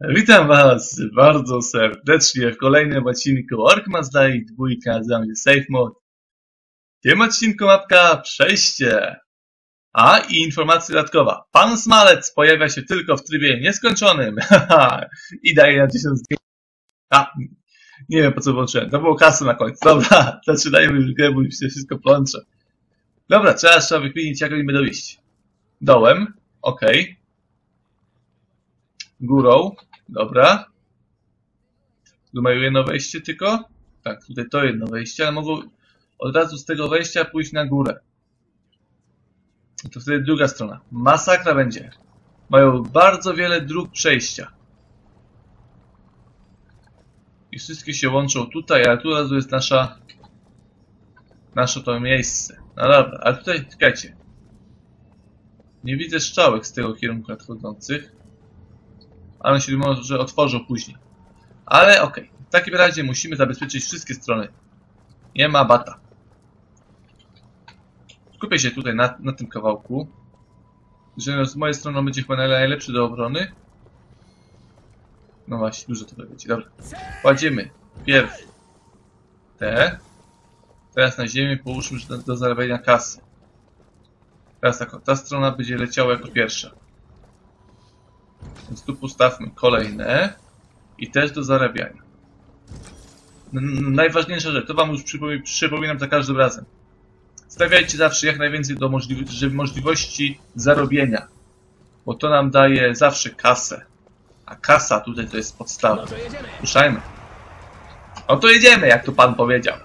Witam Was bardzo serdecznie w kolejnym odcinku Orkmas Day, dwójka z nami Safe Mode. W tym odcinku mapka Przejście. A i informacja dodatkowa. Pan Smalec pojawia się tylko w trybie nieskończonym. I daje na 1000 A, nie wiem po co włączyłem. To było kasy na końcu. Dobra, zaczynajmy już grę, bo mi się wszystko plącze. Dobra, trzeba trzeba wykminić jak robimy dojść. Dołem, okej. Górą, dobra. Mają jedno wejście tylko. Tak, tutaj to jedno wejście, ale mogą od razu z tego wejścia pójść na górę. To wtedy druga strona. Masakra będzie. Mają bardzo wiele dróg przejścia. I wszystkie się łączą tutaj, a tu razu jest nasza nasze to miejsce. No dobra, ale tutaj, czekajcie. Nie widzę strzałek z tego kierunku nadchodzących. Ale się może otworzą później. Ale okej. Okay. W takim razie musimy zabezpieczyć wszystkie strony. Nie ma bata. Skupię się tutaj na, na tym kawałku. Że z mojej strony on będzie chyba najlepszy do obrony. No właśnie, dużo to będzie. Dobra. Kładziemy pierw te. Teraz na ziemię połóżmy do, do zarabiania kasy. Teraz tak, ta strona będzie leciała jako pierwsza. Więc tu postawmy kolejne i też do zarabiania. Najważniejsza rzecz, to wam już przypominam, przypominam za każdym razem. Stawiajcie zawsze jak najwięcej do możli możliwości zarobienia, bo to nam daje zawsze kasę. A kasa tutaj to jest podstawa. Ruszajmy. No to jedziemy, jak to pan powiedział.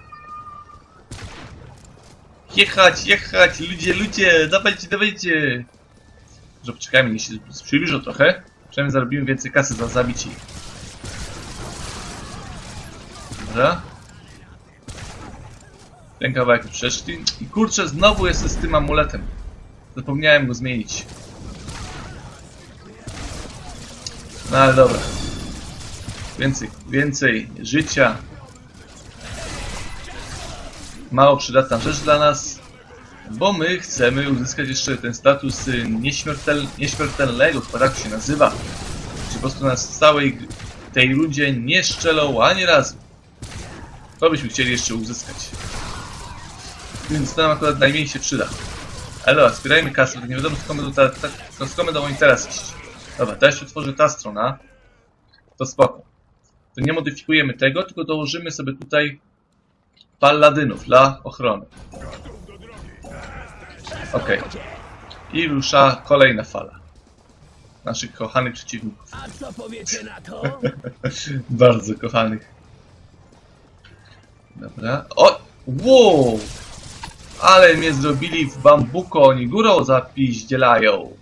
Jechać, jechać, ludzie, ludzie, dawajcie, dawajcie. Że poczekajmy, niech się przybliżą trochę. Przynajmniej zarobimy więcej kasy za zabicie ich. Dobra. Ten kawałek przeszli. I kurczę, znowu jest z tym amuletem. Zapomniałem go zmienić. No ale dobra. Więcej, więcej życia. Mało przydatna rzecz dla nas. Bo my chcemy uzyskać jeszcze ten status nieśmiertel, nieśmiertelnego, chyba tak się nazywa. Czy po prostu nas w całej tej rundzie nie szczelą ani razu. To byśmy chcieli jeszcze uzyskać. Więc to nam akurat najmniej się przyda. Ale dobra, zbierajmy kasę, nie wiadomo skąd będą, ta, ta, skąd będą oni teraz iść. Dobra, teraz się tworzy ta strona. To spoko. To nie modyfikujemy tego, tylko dołożymy sobie tutaj paladynów dla ochrony. Ok. I rusza kolejna fala. Naszych kochanych przeciwników. A co powiecie na to? Bardzo kochanych. Dobra. O! Wow! Ale mnie zrobili w bambuko, oni górą zapiździelają.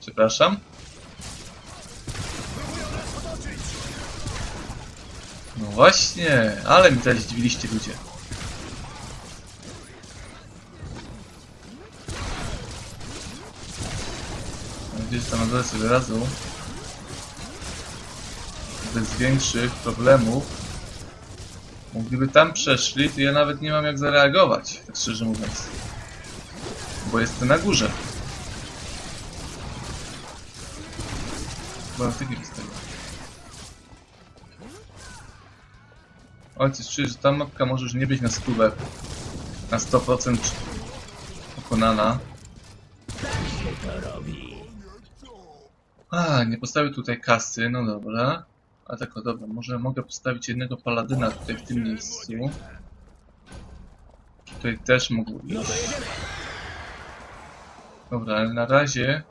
Przepraszam. Właśnie, ale mi teraz zdziwiliście ludzie. gdzieś tam na dole sobie radzą. Bez większych problemów. Gdyby tam przeszli, to ja nawet nie mam jak zareagować, tak szczerze mówiąc. Bo jestem na górze. Bo na tygi wystawię. Ojciec, czuję, że ta mapka może już nie być na stówę. Na 100% pokonana. A, nie postawię tutaj kasy, no dobra. A tak, o dobra, może mogę postawić jednego paladyna tutaj w tym miejscu. Tutaj też mógł iść. Dobra, ale na razie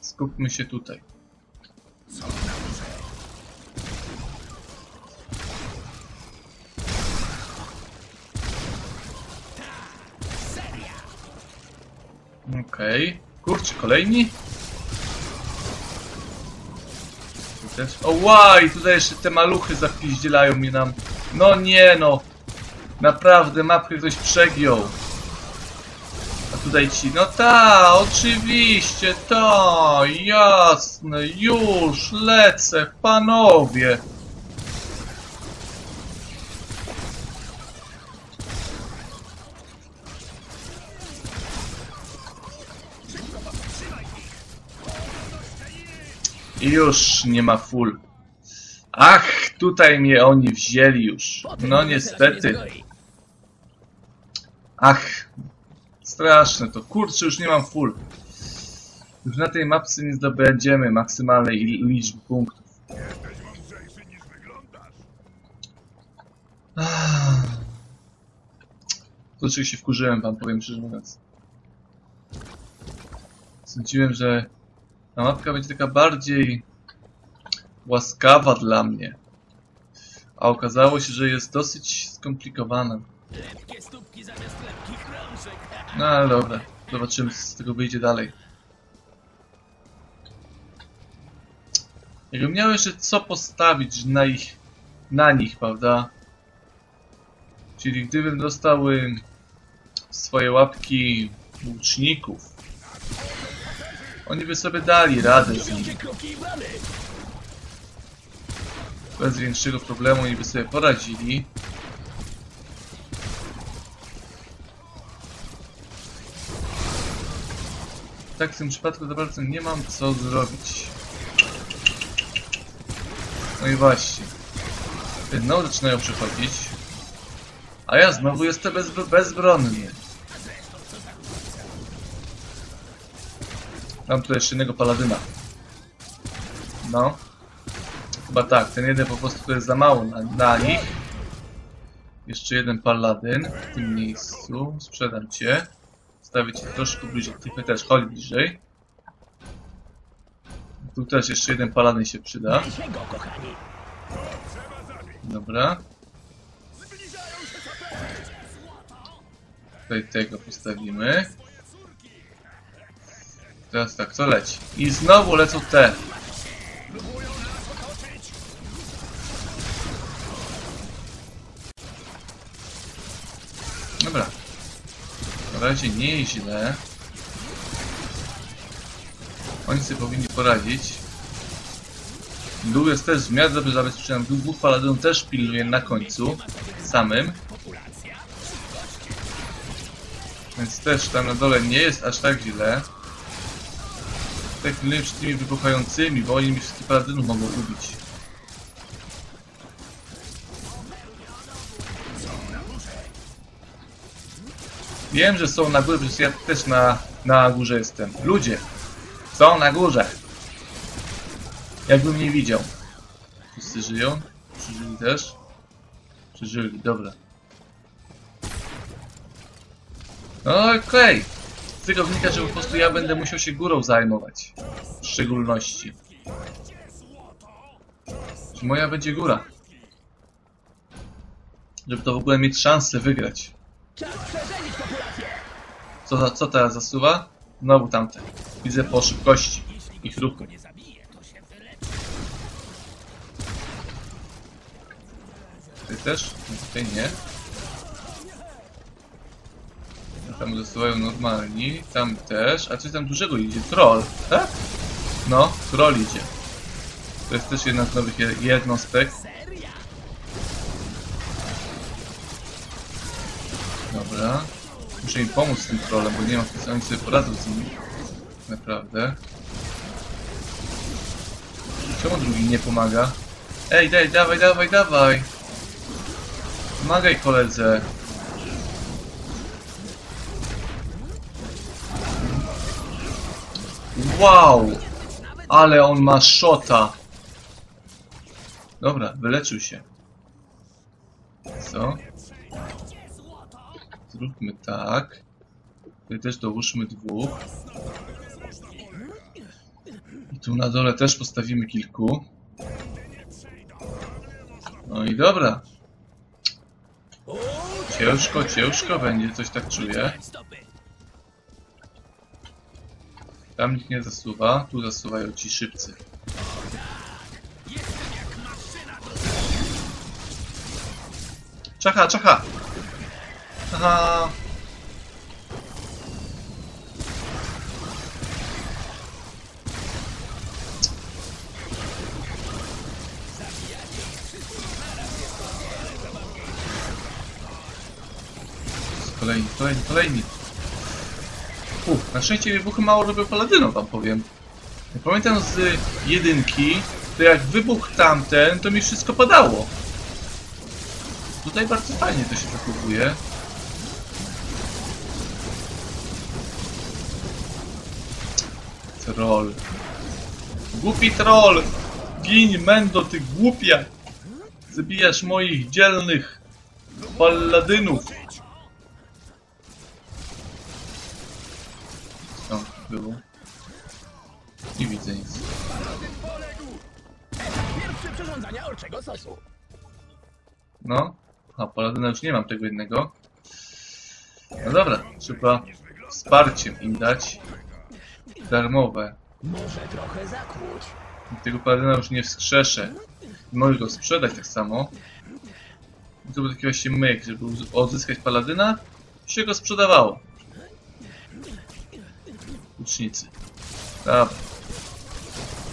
skupmy się tutaj. Kurczę, kolejni? Też. O łaj, tutaj jeszcze te maluchy zapiździelają mi nam. No nie no. Naprawdę, mapkę ktoś przegiął. A tutaj ci, no ta, oczywiście, ta, jasne, już, lecę, panowie. I już nie ma full. Ach, tutaj mnie oni wzięli już. No niestety. Ach, straszne to. Kurczę, już nie mam full. Już na tej mapce nie zdobędziemy maksymalnej liczby punktów. Ach. Troszkę się wkurzyłem wam, powiem szczerze mówiąc. Sądziłem, że ta mapka będzie taka bardziej łaskawa dla mnie. A okazało się, że jest dosyć skomplikowana. No ale dobra, zobaczymy z tego wyjdzie dalej. Jakbym miał jeszcze co postawić na ich, na nich, prawda? Czyli gdybym dostał y, swoje łapki łuczników, oni by sobie dali radę z bramy. Bez większego problemu oni by sobie poradzili. Tak w tym przypadku za bardzo nie mam co zrobić. No i właśnie. Jedną zaczynają przychodzić. A ja znowu jestem bez, bezbronny. Mam tu jeszcze jednego paladyna. No. Chyba tak, ten jeden po prostu to jest za mało na, na nich. Jeszcze jeden paladyn w tym miejscu. Sprzedam cię. Stawię cię troszkę bliżej. Ty też chodź bliżej. Tu też jeszcze jeden paladyn się przyda. Dobra. Tutaj tego postawimy. Teraz tak, co leci? I znowu lecą te. Dobra. Na razie nie jest źle. Oni sobie powinni poradzić. Dół jest też w miarę dobrze zabezpieczony. Dół dwóch też pilnuje na końcu. Samym. Więc też tam na dole nie jest aż tak źle. Pilnuję przed tymi wybuchającymi, bo oni mi wszystkich paladynów mogą ubić. Wiem, że są na górze, przecież ja też na, na górze jestem. Ludzie! Są na górze! Jakbym nie widział. Wszyscy żyją? Przeżyli też? Przeżyli, dobra. No okej. Z tego wynika, że po prostu ja będę musiał się górą zajmować. W szczególności. Moja będzie góra. Żeby to w ogóle mieć szansę wygrać. Co, co teraz zasuwa? Znowu tamte. Widzę po szybkości się wyleczy. Tutaj też? Tutaj nie. Tam zasuwają normalni, tam też. A coś tam dużego idzie? Troll, tak? No, troll idzie. To jest też jedna z nowych je- jednostek. Dobra. Muszę im pomóc z tym trollem, bo nie mam oni sobie poradzą z nim. Naprawdę. Czemu drugi nie pomaga? Ej, daj, dawaj, dawaj, dawaj! Pomagaj koledze. Wow! Ale on ma szota! Dobra, wyleczył się. Co? Zróbmy tak. Tutaj też dołóżmy dwóch. I tu na dole też postawimy kilku. No i dobra. Ciężko, ciężko będzie, coś tak czuję. Tam nikt nie zasuwa, tu zasuwają ci szybcy. Czacha, czacha! Aha! Kolejni, kolejni, kolejni. Uf, na szczęście wybuchy mało robią paladynów, wam powiem. Ja Pamiętam z jedynki, to jak wybuchł tamten, to mi wszystko padało. Tutaj bardzo fajnie to się zachowuje. Troll. Głupi troll! Gin, Mendo, ty głupia! Zabijasz moich dzielnych paladynów! No. A paladyna już nie mam tego jednego. No dobra, trzeba wsparciem im dać. Darmowe. Może trochę zakłuć. Tego paladyna już nie wskrzeszę. Mogę go sprzedać tak samo. I to był taki właśnie myk, żeby odzyskać paladyna, się go sprzedawało. Łucznicy. Dobra.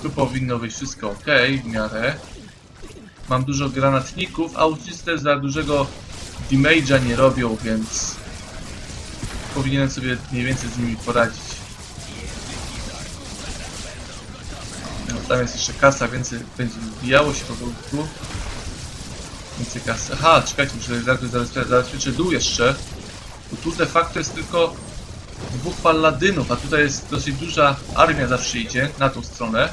Tu powinno być wszystko ok, w miarę. Mam dużo granatników, a też za dużego damage'a nie robią, więc powinienem sobie mniej więcej z nimi poradzić. No, tam jest jeszcze kasa, więcej będzie wbijało się po prostu. Więcej kasy. Aha, czekajcie, muszę zabezpieczyć, zabezpieczyć dół jeszcze. Bo tu de facto jest tylko dwóch paladynów, a tutaj jest dosyć duża armia zawsze idzie na tą stronę.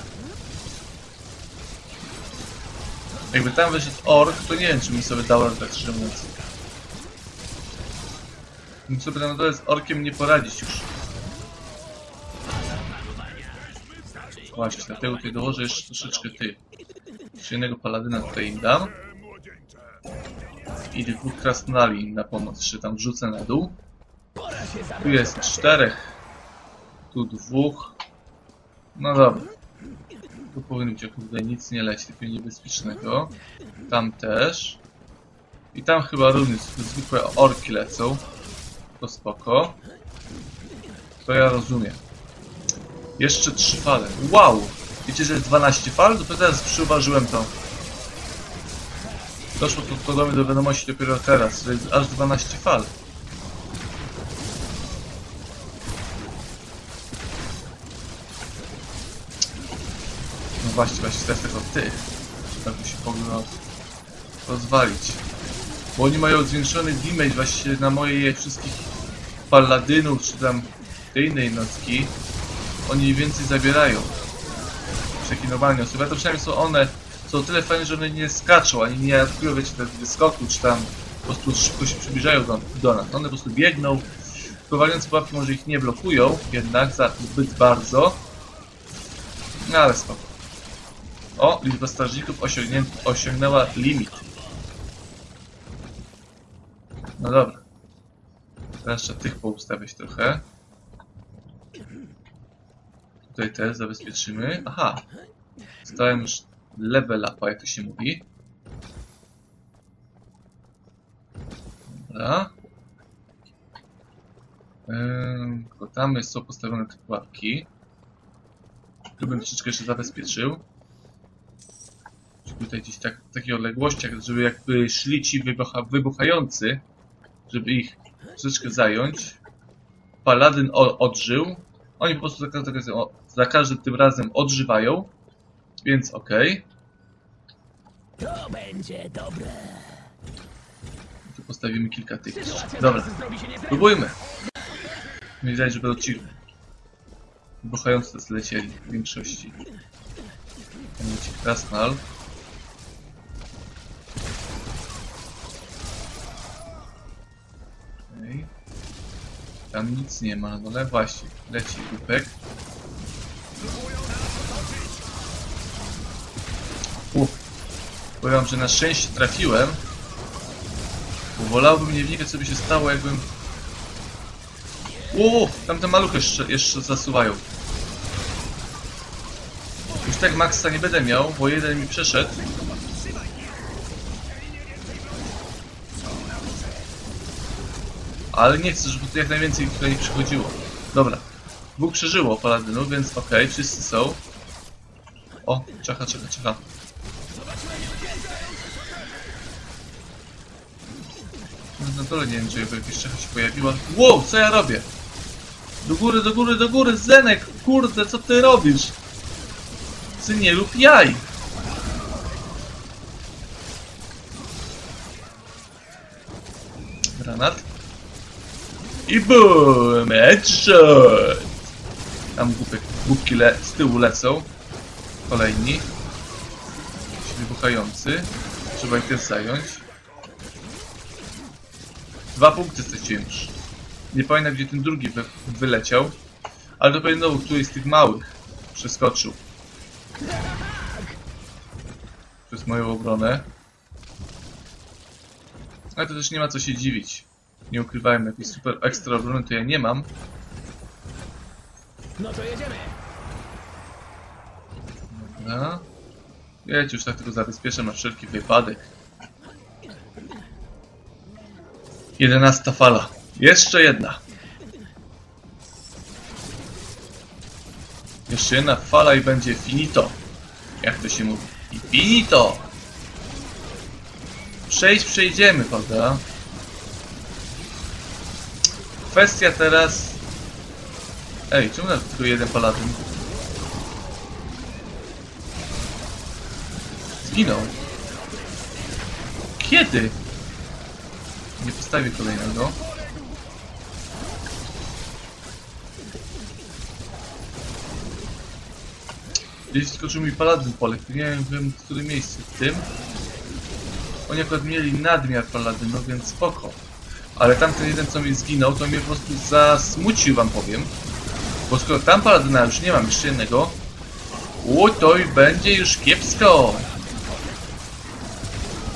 Jakby tam wyszedł ork, to nie wiem, czy mi sobie dał tak szczerze mówiąc. Bym sobie na dole z orkiem nie poradzić już. Właśnie, dlatego tutaj dołożę jeszcze troszeczkę ty. Jeszcze jednego paladyna tutaj im dam. I dwóch krasnali im na pomoc. Jeszcze tam wrzucę na dół. Tu jest czterech. Tu dwóch. No dobra. Tu powinno być akurat tutaj nic nie leci, tylko niebezpiecznego. Tam też. I tam chyba również zwykłe orki lecą. To spoko. To ja rozumiem. Jeszcze trzy fale. Wow! Wiecie, że jest 12 fal? Dopiero teraz przyuważyłem to. Doszło to, to do mnie do wiadomości dopiero teraz, że jest aż 12 fal. Właśnie, właśnie teraz tylko ty. Tak się powinno rozwalić. Bo oni mają zwiększony damage właśnie na moje wszystkich paladynów, czy tam tej innej nocki. Oni więcej zabierają. Normalnie osoby. A to przynajmniej są one, są tyle fajne, że one nie skaczą, ani nie atakują, wiecie, te wyskoku, czy tam po prostu szybko się przybliżają do, do nas. One po prostu biegną, wpływając pułapki może ich nie blokują, jednak za zbyt bardzo. No ale spoko. O, liczba strażników osiągnię, osiągnęła limit. No dobra. Teraz trzeba tych poustawiać trochę. Tutaj też zabezpieczymy. Aha. Stałem już level upa, jak to się mówi. Dobra. Ym, tam są postawione te pułapki. Tu bym troszeczkę jeszcze zabezpieczył. Tutaj gdzieś tak, w takich odległościach, żeby jakby szli ci wybucha, wybuchający, żeby ich troszeczkę zająć. Paladyn odżył. Oni po prostu za każdym za każdym tym razem odżywają. Więc okej. To będzie dobre. Tu postawimy kilka tych. Dobra, próbujmy. Widać, że będą ci wybuchający zlecieli w większości. Leci krasnal. Tam nic nie ma na dole. Właśnie, leci. Uff. Powiem, że na szczęście trafiłem. Bo wolałbym nie wnikać, co by się stało, jakbym... Uuu, tamte maluchy jeszcze, jeszcze zasuwają. Już tak maksa nie będę miał, bo jeden mi przeszedł. Ale nie chcę, żeby tu jak najwięcej tutaj przychodziło. Dobra. Dwóch przeżyło paladynów, więc okej, wszyscy są. O, czacha, czacha, czacha. Na dole nie wiem, czy jakaś czecha się pojawiła. Wow, co ja robię? Do góry, do góry, do góry, Zenek! Kurde, co ty robisz? Ty nie rób jaj! Granat. I boom! Headshot! Tam głupek, głupki le, z tyłu lecą. Kolejni. Jakiś wybuchający. Trzeba ich też zająć. Dwa punkty straciłem już. Nie pamiętam gdzie ten drugi wy, wyleciał. Ale to pewnie który z tych małych przeskoczył. Przez moją obronę. Ale to też nie ma co się dziwić. Nie ukrywajmy, jakiejś super ekstra obrony to ja nie mam. No to jedziemy. Dobra. Wiecie, już tak tylko zabezpieczam na wszelki wypadek. Jedenasta fala. Jeszcze jedna. Jeszcze jedna fala i będzie finito. Jak to się mówi? I finito! Przejść przejdziemy, prawda? Kwestia teraz... Ej, czemu nawet tylko jeden paladyn? Zginął. Kiedy? Nie postawię kolejnego. Gdzieś skoczył mi paladyn polek, nie wiem w którym miejscu. W tym? Oni akurat mieli nadmiar paladynów, więc spoko. Ale tamten jeden co mi zginął, to mnie po prostu zasmucił wam powiem. Bo skoro tam paladyna już nie mam, jeszcze jednego, o, to i będzie już kiepsko.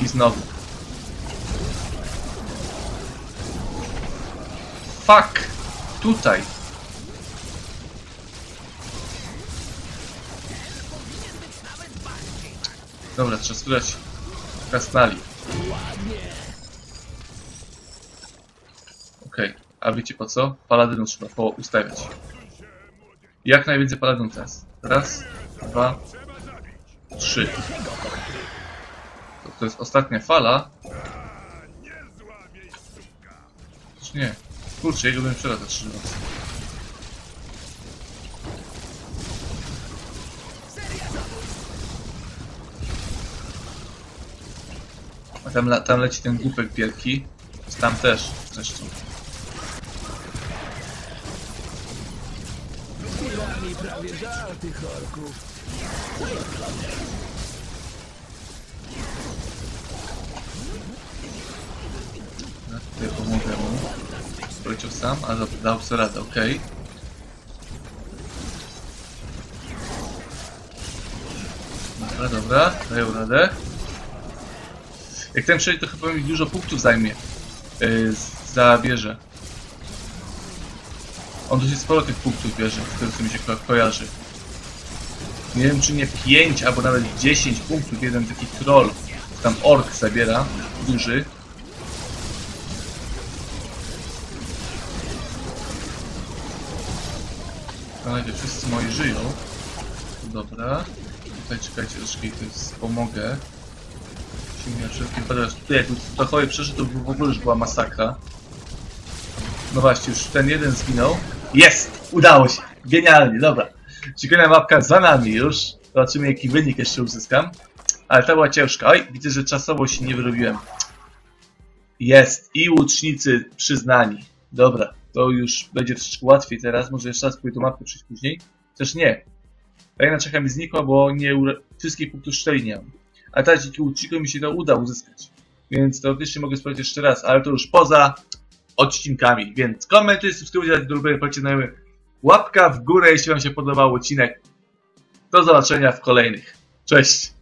I znowu. Fuck! Tutaj. Dobra, trzeba spróbować krasnali. Okej, a wiecie po co? Paladynów trzeba ustawiać. Jak najwięcej paladynów teraz. Raz, dwa, trzy. To, to jest ostatnia fala. Czy nie? Kurczę, jego bym sprzedał za trzy nocy. A tam, tam leci ten głupek wielki. Tam też zresztą. Chwilami prawie żal tych orków. Tutaj pomogę mu. Poleciał sam, a dobra, dał sobie radę, okej. Dobra, dobra, dają radę. Jak ten przejdzie, to chyba mi dużo punktów zajmie. Yy, zabierze. On dosyć sporo tych punktów bierze, z tego co mi się ko kojarzy. Nie wiem czy nie 5 albo nawet 10 punktów jeden taki troll. Tam ork zabiera, duży. Razie wszyscy moi żyją. Dobra. Tutaj czekajcie, troszkę ich pomogę. Musimy na wszelki wypadek. Tutaj jakby trochę przeszedł, to w ogóle już była masakra. No właśnie, już ten jeden zginął. Jest! Udało się! Genialnie, dobra. Ciekawa mapka za nami już. Zobaczymy jaki wynik jeszcze uzyskam. Ale ta była ciężka. Oj, widzę, że czasowo się nie wyrobiłem. Jest! I łucznicy przyznani. Dobra, to już będzie troszeczkę łatwiej teraz. Może jeszcze raz pójdę do mapy przejść później. Też nie. Tajna czecha mi znikła, bo nie wszystkich punktów szczeli nie mam. A teraz dzięki łucznikom mi się to uda uzyskać. Więc teoretycznie mogę sprawdzić jeszcze raz, ale to już poza odcinkami. Więc komentuj, subskrybujcie, do znajomy. Łapka w górę, jeśli Wam się podobał odcinek. Do zobaczenia w kolejnych. Cześć!